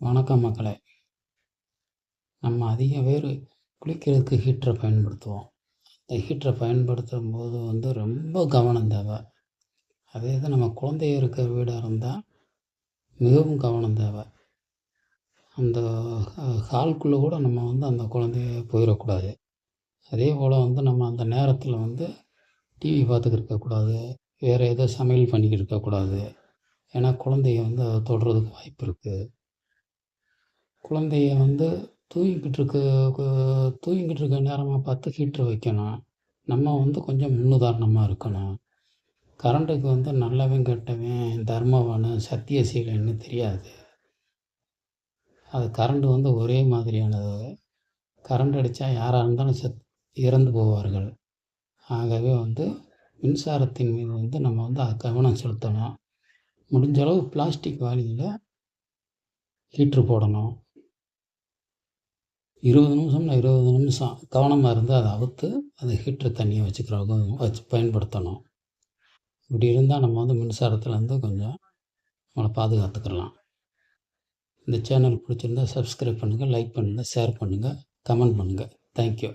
வணக்கம் மக்களே. நம்ம அதிக பேர் குளிக்கிறதுக்கு ஹீட்டரை பயன்படுத்துவோம். இந்த ஹீட்டரை பயன்படுத்தும் போது வந்து ரொம்ப கவனம் தேவை. அதே இது நம்ம குழந்தைய இருக்கிற வீடாக இருந்தால் மிகவும் கவனம் தேவை. அந்த ஹால்குள்ளே கூட நம்ம வந்து அந்த குழந்தைய போயிடக்கூடாது. அதே போல் வந்து நம்ம அந்த நேரத்தில் வந்து டிவி பார்த்துக்கிட்டு இருக்கக்கூடாது. வேறு ஏதோ சமையல் பண்ணிக்கிட்டு இருக்கக்கூடாது. ஏன்னா குழந்தைய வந்து அதை தொடுறதுக்கு வாய்ப்பு இருக்குது குழந்தைய வந்து தூங்கிக்கிட்டு இருக்க தூங்கிக்கிட்டு இருக்க நேரமாக பார்த்து ஹீட்ரு வைக்கணும். நம்ம வந்து கொஞ்சம் முன்னுதாரணமாக இருக்கணும். கரண்ட்டுக்கு வந்து நல்லவன் கெட்டவன் தர்மவான் சத்தியசீலன்னு தெரியாது. அது கரண்ட்டு வந்து ஒரே மாதிரியானது. கரண்ட் அடித்தா யாராக இருந்தாலும் செத் இறந்து போவார்கள். ஆகவே வந்து மின்சாரத்தின் மீது வந்து நம்ம வந்து கவனம் செலுத்தணும். முடிஞ்ச அளவு பிளாஸ்டிக் வாலியில் ஹீட்ரு போடணும். இருபது நிமிஷம்னா இருபது நிமிஷம். கவனமாக இருந்து அதை அவுத்து அந்த ஹீட்ரு தண்ணியை வச்சுக்கிறவங்க வச்சு பயன்படுத்தணும். இப்படி இருந்தால் நம்ம வந்து மின்சாரத்துலேருந்து கொஞ்சம் நம்மளை பாதுகாத்துக்கலாம். இந்த சேனல் பிடிச்சிருந்தா சப்ஸ்கிரைப் பண்ணுங்கள் லைக் பண்ணுங்கள் ஷேர் பண்ணுங்கள் கமெண்ட் பண்ணுங்கள் தேங்க்யூ